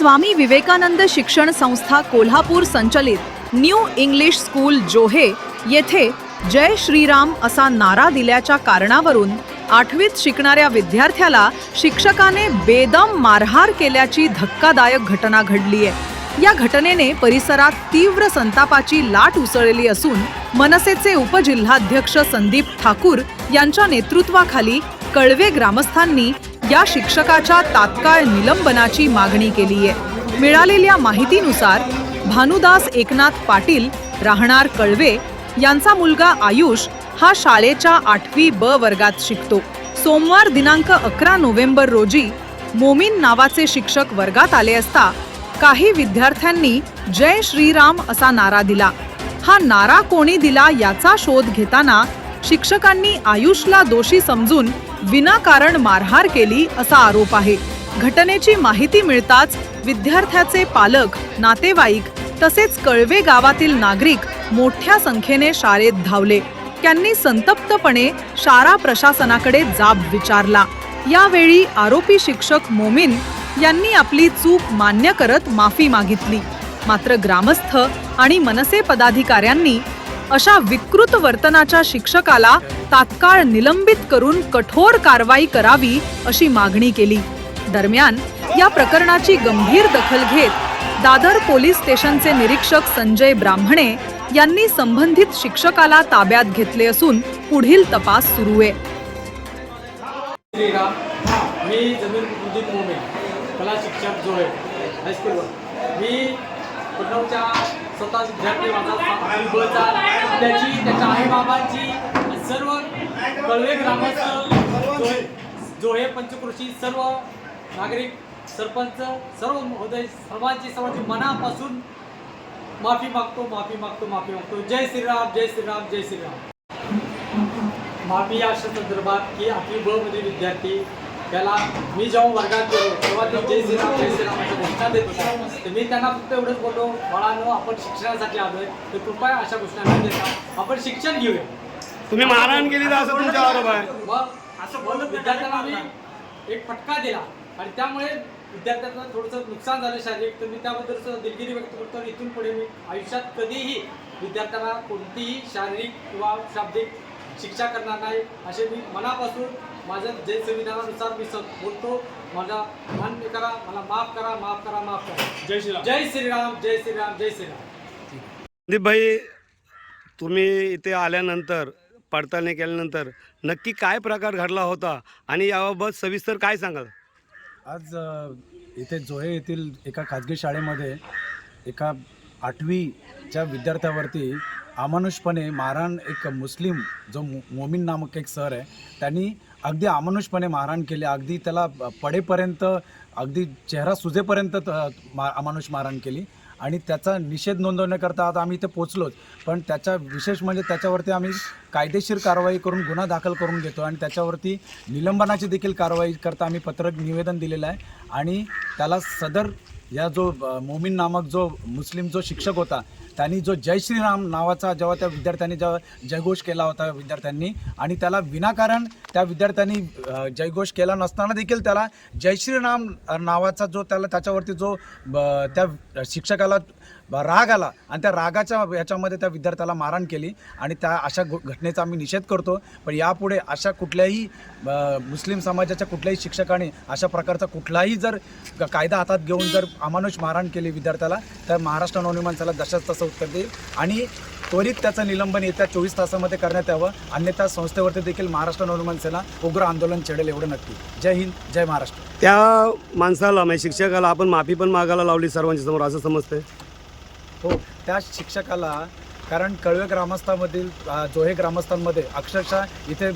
स्वामी विवेकानंद शिक्षण संस्था कोल्हापूर संचलित न्यू इंग्लिश स्कूल जोहे येथे जय श्रीराम असा नारा दिल्याच्या कारणावरून आठवीत शिकणाऱ्या विद्यार्थ्याला शिक्षकाने बेदम मारहार केल्याची धक्कादायक घटना घडली आहे. या घटनेने परिसरात तीव्र संतापाची लाट उसळली असून मनसेचे उपजिल्हाध्यक्ष संदीप ठाकूर यांच्या नेतृत्वाखाली कळवे ग्रामस्थांनी या शिक्षकाच्या तात्काळ निलंबनाची मागणी केली आहे मिळालेल्या माहितीनुसार भानुदास एकनाथ पाटील राहणार कळवे यांचा मुलगा आयुष हा शाळेच्या आठवी ब वर्गात शिकतो. सोमवार दिनांक अकरा नोव्हेंबर रोजी मोमीन नावाचे शिक्षक वर्गात आले असता काही विद्यार्थ्यांनी जय श्रीराम असा नारा दिला. हा नारा कोणी दिला याचा शोध घेताना शिक्षकांनी आयुषला दोषी समजून विनाकारण मारहार केली असा आरोप आहे. घटनेची माहिती मिळताच विद्यार्थ्याचे पालक नातेवाईक तसेच कळवे गावातील नागरिक मोठ्या संख्येने शाळेत धावले. त्यांनी संतप्तपणे शाळा प्रशासनाकडे जाब विचारला. यावेळी आरोपी शिक्षक मोमीन यांनी आपली चूक मान्य करत माफी मागितली. मात्र ग्रामस्थ आणि मनसे पदाधिकाऱ्यांनी अशा विकृत वर्तनाच्या शिक्षकाला तात्काळ निलंबित करून कठोर कारवाई करावी अशी मागणी केली. दरम्यान या प्रकरणाची गंभीर दखल घेत दादर पोलीस स्टेशनचे निरीक्षक संजय ब्राह्मणे यांनी संबंधित शिक्षकाला ताब्यात घेतले असून पुढील तपास सुरू आहे. मी जमीन मोमे कला शिक्षक जोळे हायस्कूलवर मी प्रणवच्या स्वतः विद्यार्थी माझा अनुभवचा त्याची त्याच्या आईबाबांची आणि सर्व कळवे ग्रामस्थ जोहे जोहे पंचकृषी सर्व नागरिक सरपंच सर्व महोदय सर्वांची सर्वांची मनापासून माफी मागतो माफी मागतो माफी मागतो. जय श्रीराम जय श्रीराम जय श्रीराम. माफी या अशा संदर्भात की आठवी ब मध्ये विद्यार्थी त्याला मी जेव्हा वर्गात गेलो तेव्हा ते जय श्रीराम जय श्रीराम अशा घोषणा देत होता. तर मी त्यांना फक्त एवढंच बोललो बाळांनो आपण शिक्षणासाठी आलोय. तर कृपया अशा घोषणा न देता. आपण शिक्षण घेऊया. तुम्ही मारहाण केली तर असं तुमचा आरोप आहे. मग असं बोलत विद्यार्थ्यांना मी एक फटका दिला. आणि त्यामुळे विद्यार्थ्यांना थोडंसं नुकसान झालं शारीरिक. तर मी त्याबद्दल दिलगिरी व्यक्त करतो. आणि इथून पुढे मी आयुष्यात कधीही विद्यार्थ्यांना कोणतीही शारीरिक किंवा शाब्दिक शिक्षा करणार नाही. असे मी मनापासून माझ्या जे संविधानानुसार मी बोलतो. मला मान्य करा मला माफ करा माफ करा माफ करा. जय श्रीराम. जय श्रीराम जय श्रीराम जय श्रीराम. संदीप भाई तुम्ही इथे आल्यानंतर पडताळणी केल्यानंतर नक्की काय प्रकार घडला होता आणि याबाबत सविस्तर काय सांगाल? आज इथे जोहे येथील एका खाजगी शाळेमध्ये एका आठवीच्या विद्यार्थ्यावरती अमानुषपणे मारहाण एक मुस्लिम जो मो- मोमीन नामक एक सर आहे त्यांनी अगदी अमानुषपणे मारहाण केली. अगदी त्याला पडेपर्यंत अगदी चेहरा सुजेपर्यंत त- मा अमानुष मारहाण केली. आणि त्याचा निषेध नोंदवण्याकरता आता आम्ही इथे पोचलोच पण त्याच्या विशेष म्हणजे त्याच्यावरती आम्ही कायदेशीर कारवाई करून गुन्हा दाखल करून घेतो आणि त्याच्यावरती निलंबनाची देखील कारवाई करता आम्ही पत्रक निवेदन दिलेलं आहे. आणि त्याला सदर या जो मोमीन नामक जो मुस्लिम जो शिक्षक होता त्यांनी जो जय श्रीराम नावाचा जेव्हा त्या विद्यार्थ्यांनी जेव्हा जयघोष केला होता विद्यार्थ्यांनी आणि त्याला विनाकारण त्या विद्यार्थ्यांनी जयघोष केला नसताना देखील त्याला जय श्रीराम नावाचा जो त्याला त्याच्यावरती जो ब- त्या शिक्षकाला राग आला आणि त्या रागाच्या याच्यामध्ये त्या विद्यार्थ्याला मारहाण केली आणि त्या अशा घ- घटनेचा आम्ही निषेध करतो. पण यापुढे अशा कुठल्याही मुस्लिम समाजाच्या कुठल्याही शिक्षकाने अशा प्रकारचा कुठलाही जर कायदा हातात घेऊन जर अमानुष मारहाण केली विद्यार्थ्याला तर महाराष्ट्र नवनिर्माण जशाच तसं उत्तर देईल. आणि त्वरित त्याचं निलंबन येत्या चोवीस तासामध्ये करण्यात यावं. अन्यथा संस्थेवरती देखील महाराष्ट्र नवनिर्माण सेना उग्र आंदोलन छेडेल एवढं नक्की. जय हिंद जय महाराष्ट्र. त्या माणसाला म्हणजे शिक्षकाला आपण माफी पण मागायला लावली सर्वांच्या समोर असं समजतंय? हो त्या शिक्षकाला कारण कळवे ग्रामस्थांमधील जोहे ग्रामस्थांमध्ये अक्षरशः इथे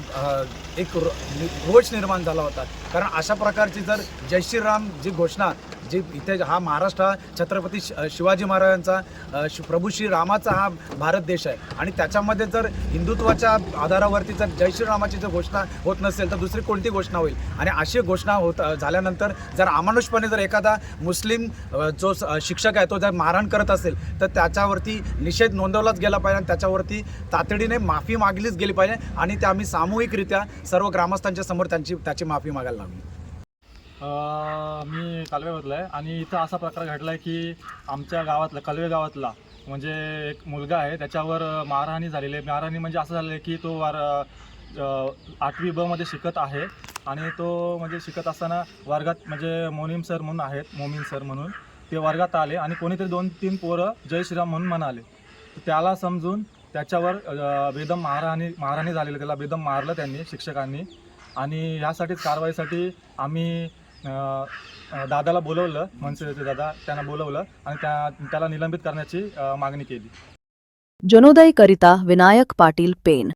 एक रोष निर्माण झाला होता. कारण अशा प्रकारची जर जय श्रीराम जी घोषणा जे इथे हा महाराष्ट्र हा छत्रपती शिवाजी महाराजांचा प्रभू श्री रामाचा हा भारत देश आहे. आणि त्याच्यामध्ये जर हिंदुत्वाच्या आधारावरती जर जय श्रीरामाची जर घोषणा होत नसेल तर दुसरी कोणती घोषणा होईल? आणि अशी घोषणा होत झाल्यानंतर जर अमानुषपणे जर एखादा मुस्लिम जो स- शिक्षक आहे तो जर मारहाण करत असेल तर त्याच्यावरती निषेध नोंदवलाच गेला पाहिजे आणि त्याच्यावरती तातडीने माफी मागलीच गेली पाहिजे आणि ते आम्ही सामूहिकरित्या सर्व ग्रामस्थांच्या समोर त्यांची त्याची माफी मागायला लागली. मी कालव्यामधला आहे आणि इथं असा प्रकार घडला आहे की आमच्या गावातला कलवे गावातला म्हणजे एक मुलगा आहे त्याच्यावर मारहाणी झालेली आहे. मारहाणी म्हणजे असं झालं आहे की तो वार आठवी ब मध्ये शिकत आहे आणि तो म्हणजे शिकत असताना वर्गात म्हणजे मोनीम सर म्हणून आहेत मोमीन सर म्हणून ते वर्गात आले आणि कोणीतरी दोन तीन पोरं जय श्रीराम म्हणून म्हणाले. त्याला समजून त्याच्यावर बेदम मारहाणी मारहाणी झालेली त्याला बेदम मारलं त्यांनी शिक्षकांनी आणि ह्यासाठीच कारवाईसाठी आम्ही दादाला बोलवलं मनसेचे दादा त्यांना बोलवलं आणि त्या त्याला निलंबित करण्याची मागणी केली. जनोदयकरिता विनायक पाटील पेन.